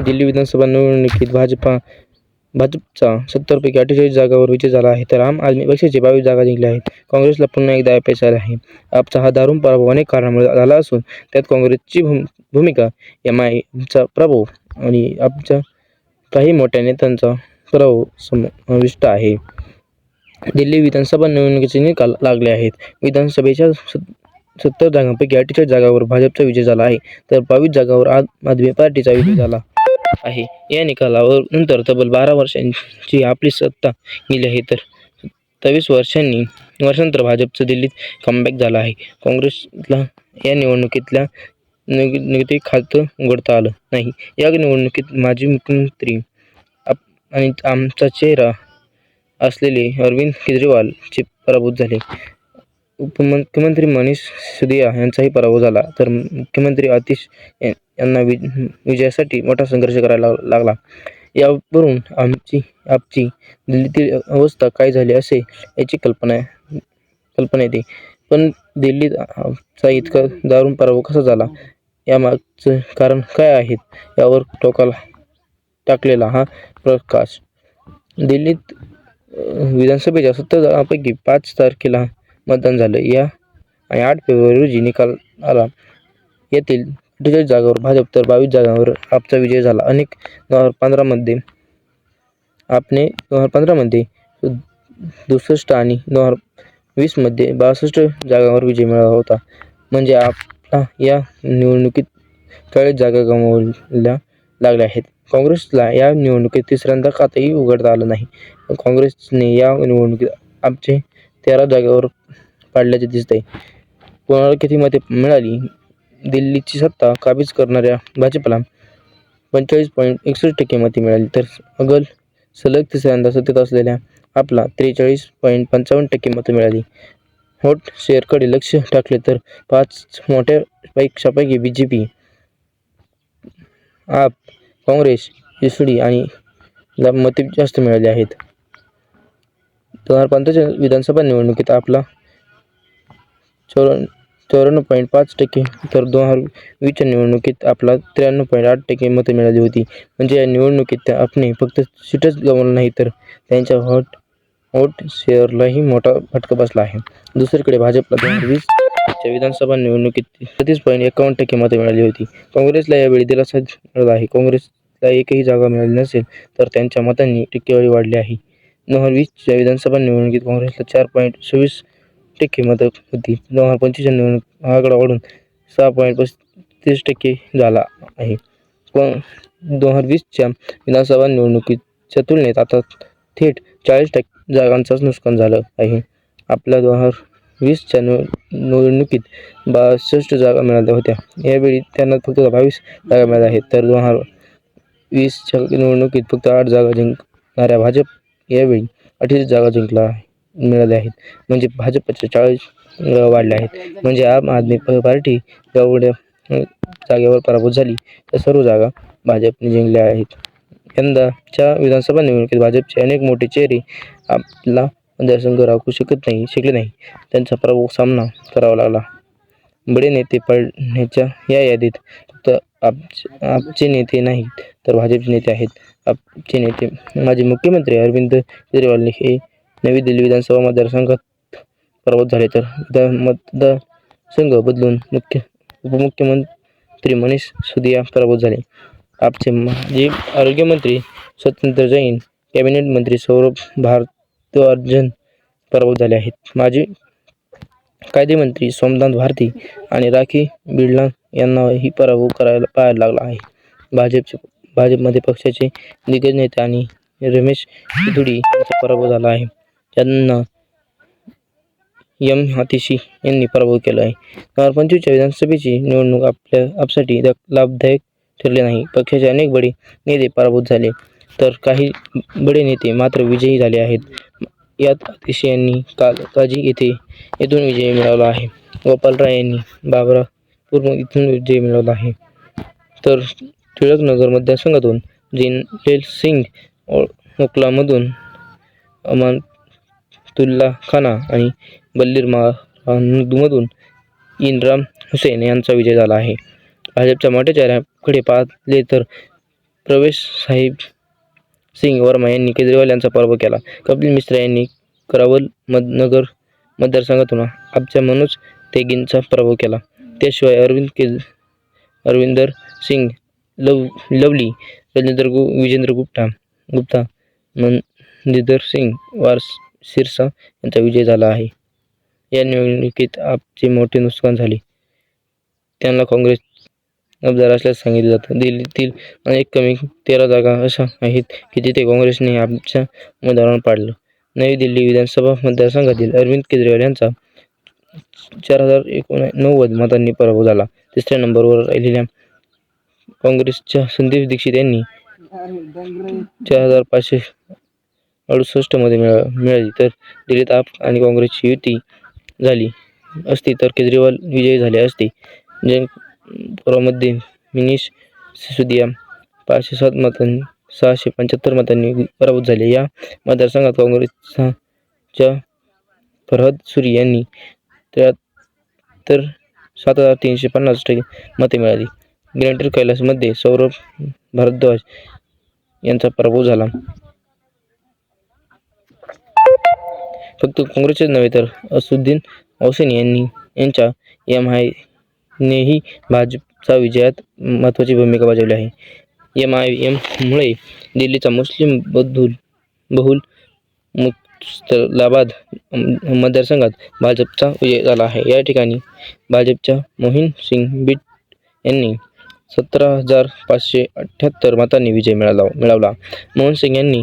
दिल्ली विधानसभा निवडणुकीत भाजपा भाजपचा सत्तरपैकी अठ्ठेचाळीस जागावर विजय झाला आहे. तर आम आदमी पक्षाचे बावीस जागा जिंकल्या आहेत. काँग्रेसला पुन्हा एकदा अपयश आले आहे. आपचा हा दारुण पराभव अनेक कारणामुळे झाला असून त्यात काँग्रेसची भूम भूमिका एम आयचा प्रभाव आणि आमच्या काही मोठ्या नेत्यांचा प्रभाव समाविष्ट आहे. दिल्ली विधानसभा निवडणुकीचे निकाल लागले आहेत. विधानसभेच्या सत सत्तर जागांपैकी अठ्ठेचाळीस जागावर भाजपचा विजय झाला आहे. तर बावीस जागावर आम आदमी पार्टीचा विजय झाला. आहे. या निकालावर नंतर तब्बल बारा वर्षांची आपली सत्ता गेली आहे तर सत्तावीस वर्षांनी वर्षांतर भाजपचं दिल्लीत कमबॅक झाला आहे. काँग्रेसला या निवडणुकीतल्या निग निगेटिव्ह खातं उघडता आलं नाही. या निवडणुकीत माजी मुख्यमंत्री आप आणि आमचा चेहरा असलेले अरविंद केजरीवालचे पराभूत झाले. उपमुख्यमंत्री मनीष सुदिया यांचाही पराभव झाला. तर मुख्यमंत्री आतिश या- यांना वि विजयासाठी मोठा संघर्ष करायला लागला. यावरून आमची आमची दिल्लीतील अवस्था काय झाली असे याची कल्पना कल्पना येते. पण दिल्लीत चा इतका दारुण पराभव कसा झाला? यामागचं कारण काय आहेत यावर टोकाला टाकलेला हा प्रकाश. दिल्लीत विधानसभेच्या सत्तर जागांपैकी पाच तारखेला मतदान झालं. या आणि आठ फेब्रुवारी रोजी निकाल आला. येथील अठ्ठेचाळीस जागावर भाजप तर बावीस जागांवर आपचा विजय झाला. अनेक दोन हजार पंधरामध्ये आपने दोन हजार पंधरामध्ये दुसष्ट आणि दोन हजार वीसमध्ये बासष्ट जागांवर विजय मिळाला होता. म्हणजे आपला या निवडणुकीत चाळीस जागा गमावल्या लागल्या आहेत. काँग्रेसला या निवडणुकीत तिसऱ्यांदा खातंही उघडता आलं नाही. काँग्रेसने या निवडणुकीत आमचे तेरा जागेवर पाडल्याचे दिसते कोणाला किती मते मिळाली? दिल्लीची सत्ता काबीज करणाऱ्या भाजपला पंचेचाळीस पॉईंट एकसष्ट टक्के मते मिळाली. तर अगल सलग तिसऱ्यांदा सत्तेत असलेल्या आपला त्रेचाळीस पॉईंट पंचावन्न टक्के मतं मिळाली. होट शेअरकडे लक्ष टाकले तर पाच मोठ्या पैक्षापैकी बी जे पी आप काँग्रेस एस-डी आणि ला मते जास्त मिळाली आहेत. दोन हजार पंधराच्या विधानसभा निवडणुकीत आपला चौऱ्या चौऱ्याण्णव पॉईंट पाच टक्के. तर दोन हजार वीसच्या निवडणुकीत आपला त्र्याण्णव पॉईंट आठ टक्के मते मिळाली होती. म्हणजे या निवडणुकीत त्या आपणे फक्त सीटच गमावलं नाही तर त्यांच्या व्हॉट वोट शेअरलाही मोठा फटका बसला आहे. दुसरीकडे भाजपला दोन हजार वीसच्या विधानसभा निवडणुकीत सतीस पॉईंट एकावन्न टक्के मते मिळाली होती. काँग्रेसला यावेळी दिलासा मिळाला आहे. काँग्रेसला एकही जागा मिळाली नसेल तर त्यांच्या मतांनी टक्केवारी वाढली आहे. दोन हजार वीसच्या विधानसभा निवडणुकीत काँग्रेसला चार पॉईंट सव्वीस टक्के मतं होती. दोन हजार पंचवीसच्या निवडणूक हा आकडा वाढून सहा पॉईंट पस्तीस टक्के झाला आहे. पण दोन हजार वीसच्या विधानसभा निवडणुकीच्या तुलनेत आता थेट चाळीस टक्के जागांचंच नुकसान झालं आहे. आपल्या दोन हजार वीसच्या निव निवडणुकीत बासष्ट जागा मिळाल्या होत्या. यावेळी त्यांना फक्त बावीस जागा मिळाल्या आहेत. तर दोन हजार वीसच्या निवडणुकीत फक्त आठ जागा जिंकणाऱ्या भाजप यावेळी अठ्ठेचाळीस जागा जिंकला आहे. मिळाले आहेत. म्हणजे भाजपचे चाळीस वाढले आहेत. म्हणजे आम आदमी पार्टी जेवढ्या जागेवर पराभूत झाली त्या सर्व जागा भाजपने जिंकल्या आहेत. यंदाच्या विधानसभा निवडणुकीत भाजपचे अनेक मोठे चेहरे आपला मतदारसंघ राखू शकत नाही शिकले नाही. त्यांचा प्रभू सामना करावा लागला. बडे नेते पडण्याच्या या यादीत फक्त आप आपचे नेते नाहीत तर भाजपचे नेते आहेत. आपचे नेते माजी मुख्यमंत्री अरविंद केजरीवाल हे नवी दिल्ली विधानसभा मतदारसंघात पराभूत झाले तर विधान मतदारसंघ बदलून मुख्य उपमुख्यमंत्री मनीष सुदिया पराभूत झाले. आपचे माजी आरोग्यमंत्री स्वतंत्र जैन कॅबिनेट मंत्री सौरभ भारद्वाजन पराभूत झाले आहेत. माजी कायदेमंत्री सोमनाथ भारती आणि राखी बिर्ला यांनाही पराभव करायला पाहायला लागला आहे. भाजपचे भाजपमध्ये पक्षाचे दिग्गज नेते आणि रमेश पिधुडी यांचा पराभव झाला आहे. त्यांना यम हातीशी यांनी पराभव केला आहे. दोन हजार पंचवीसच्या विधानसभेची निवडणूक आपल्या आपसाठी लाभदायक ठरले नाही. पक्षाचे अनेक बडे नेते पराभूत झाले. तर काही बडे नेते मात्र विजयी झाले आहेत. यात आतिशी यांनी काल काजी येथे येथून विजय मिळवला आहे. गोपाल राय यांनी बाबरापूर इथून विजय मिळवला आहे. तर टिळकनगर मतदारसंघातून जिनलेल सिंग ओकलामधून अमानतुल्ला खाना आणि बल्लीर महामधून इनराम हुसेन यांचा विजय झाला आहे. भाजपच्या मोठ्या चेहऱ्याकडे पाहिले तर प्रवेश साहिब सिंग वर्मा यांनी केजरीवाल यांचा पराभव केला. कपिल मिश्रा यांनी करावल मद नगर मतदारसंघातून आपच्या मनोज तेगींचा पराभव केला. त्याशिवाय अरविंद केज अरविंदर सिंग लव लवली राजेंद्र गु विजेंद्र गुप्ता गुप्ता मनजिंदर सिंग वारस सिरसा यांचा विजय झाला आहे. या निवडणुकीत आपचे मोठे नुकसान झाले. त्यांना काँग्रेस गद्दार असल्याचं सांगितलं जातं. दिल्लीतील अनेक कमी तेरा जागा अशा आहेत की जिथे काँग्रेसने आमच्या उमेदवारांना पाडलं. नवी दिल्ली विधानसभा मतदारसंघातील अरविंद केजरीवाल यांचा चार हजार एकोणनव्वद मतांनी पराभव झाला. तिसऱ्या नंबरवर राहिलेल्या काँग्रेसच्या संदीप दीक्षित यांनी चार हजार पाचशे अडुसष्टमध्ये मिळा मिळाली. तर दिल्लीत आप आणि काँग्रेसची युती झाली असती तर केजरीवाल विजयी झाले असते. जयपुरामध्ये मिनीश सिसोदिया पाचशे सात मतांनी सहाशे पंच्याहत्तर मतांनी पराभूत झाले. या मतदारसंघात काँग्रेसच्या फरहद सुरी यांनी त्र्याहत्तर सात हजार तीनशे पन्नास टक्के मते मिळाली. ग्रेटर कैलासमध्ये सौरभ भारद्वाज यांचा पराभव झाला. फक्त काँग्रेसच नव्हे तर असुद्दीन औसेनी यांनी यांच्या एम आयनेही भाजपचा विजयात महत्त्वाची भूमिका बजावली आहे. एम आय एममुळे दिल्लीचा मुस्लिम बहुल बहुल मुस्तलाबाद मतदारसंघात भाजपचा विजय झाला आहे. या ठिकाणी भाजपच्या मोहिन सिंग बीट यांनी सतरा हजार पाचशे अठ्ठ्याहत्तर मतांनी विजय मिळाला मिळवला. मोहन सिंग यांनी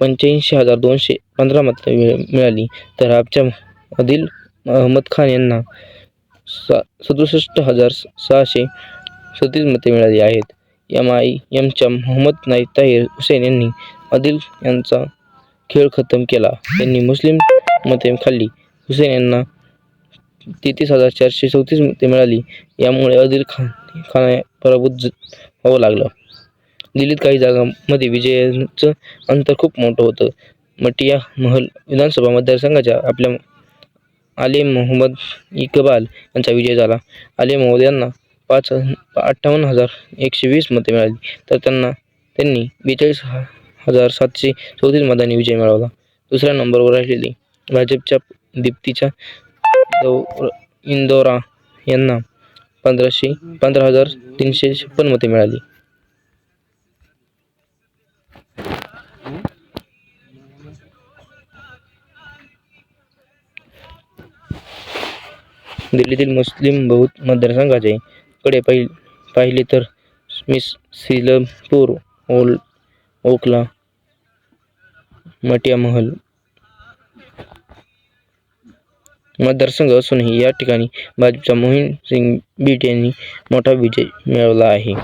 पंच्याऐंशी हजार दोनशे पंधरा मतं मिळ मिळाली. तर आपच्या आदिल अहमद खान यांना सा सदुसष्ट हजार सहाशे सतीस मते मिळाली आहेत. एम आय एमच्या मोहम्मद नाईक ताहिर हुसेन यांनी आदिल यांचा खेळ खतम केला. त्यांनी मुस्लिम मते खाल्ली. हुसेन यांना तेहतीस हजार चारशे चौतीस मते मिळाली. यामुळे आदिल खान खान पराभूत व्हावं लागलं. दिल्लीत काही जागांमध्ये विजयाचं अंतर खूप मोठं होतं. मटिया महल विधानसभा मतदारसंघाच्या आपल्या आले मोहम्मद इकबाल यांचा विजय झाला. आले मोहम्मद यांना पाच अठ्ठावन्न हजार एकशे वीस मते मिळाली. तर त्यांना त्यांनी बेचाळीस हजार सातशे चौतीस मतांनी विजय मिळवला. दुसऱ्या नंबरवर राहिलेली भाजपच्या दीप्तीच्या दौ इंदोरा यांना पंधराशे पंधरा हजार तीनशे छप्पन मते मिळाली. दिल्लीतील मुस्लिम बौद्ध मतदारसंघाचे कडे पाहि पाहिले तर मिस सिलमपूर ओल ओखला मटिया महल मतदारसंघ असूनही या ठिकाणी भाजपच्या मोहीन सिंग बीट यांनी मोठा विजय मिळवला आहे.